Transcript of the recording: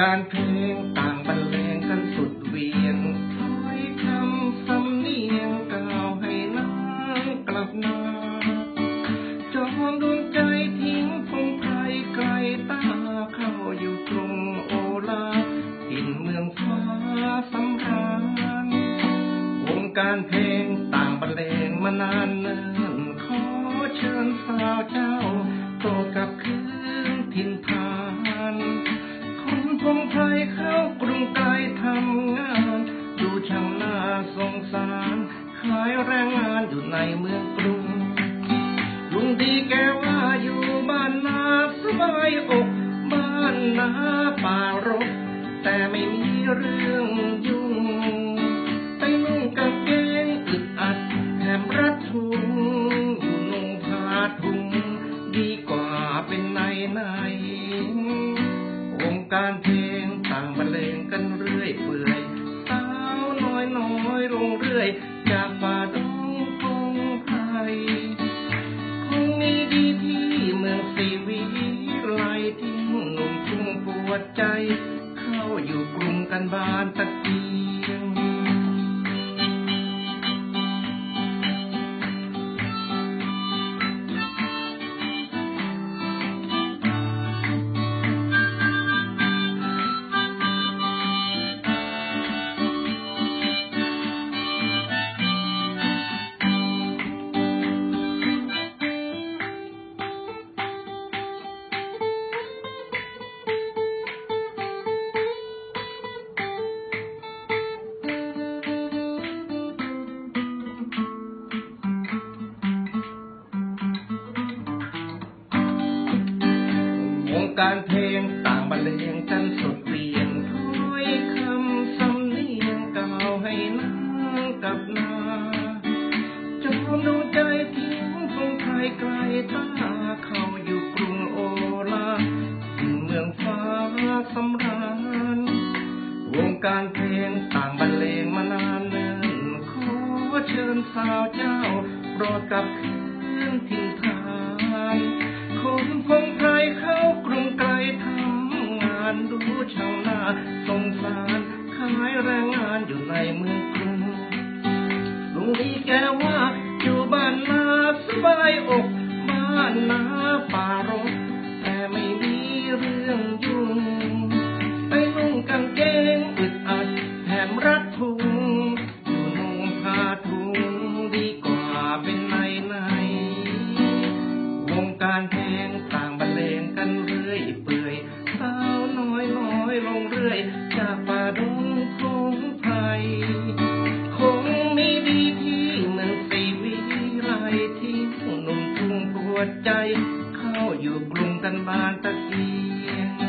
การเพลงต่างบรรเลงกันสุดเวียนถ้อยคำสำเนียงกล่าวให้นางกลับนาจอมดวงใจทิ้งพงไพรไกลตาเข้าอยู่กรุงโอลาถิ่นเมืองฟ้าสำราญวงการเพลงต่างบรรเลงมานานเนิ่นขอเชิญสาวเจ้าโตกลับคืนถิ่นฐา น่าสงสารขายแรงงานอยู่ในเมืองกรุง ลุงดีแกว่าอยู่บ้านนาสบายอก บ้านนาป่ารก แต่ไม่มีเรื่องยุ่งไปนุ่งกางเกงอึดอัดแถมรัดถุงอยู่นุ่งผ้าถุงดีกว่าเป็นในในวงการเพลงต่างบรรเลงกันเรื่อยเปื่อย ใจ เข้าอยู่กรุงกันบานตะเกียง การเพลงต่างบรรเลงกันสุดเวียนถ้อยคำสำเนียงกล่าวให้นางกับนาจอมดวงใจทิ้งพงไพรไกลตาเข้าอยู่กรุงโอลาถิ่นเมืองฟ้าสำราญวงการเพลงต่างบรรเลงมานานเนิ่นขอเชิญสาวเจ้าโปรดกลับคืนถิ่ ชาวนาสงสารขายแรงงานอยู่ในเมืองกรุงลุงดีแกว่าอยู่บ้านนาสบายอกบ้านนาป่ารกแต่ไม่มีเรื่องยุ่งไปนุ่งกางเกงอึดอัดแถมรัดถุงอยู่นุ่งผ้าถุงดีกว่าเป็นในในวงการเพลงต่างบรรเลงกัน จากป่าดงพงไพรคงไม่ดีที่เมืองสีวิไลที่หนุ่มทุ่งปวดใจ เข้าอยู่กรุงกันบานตะกี๋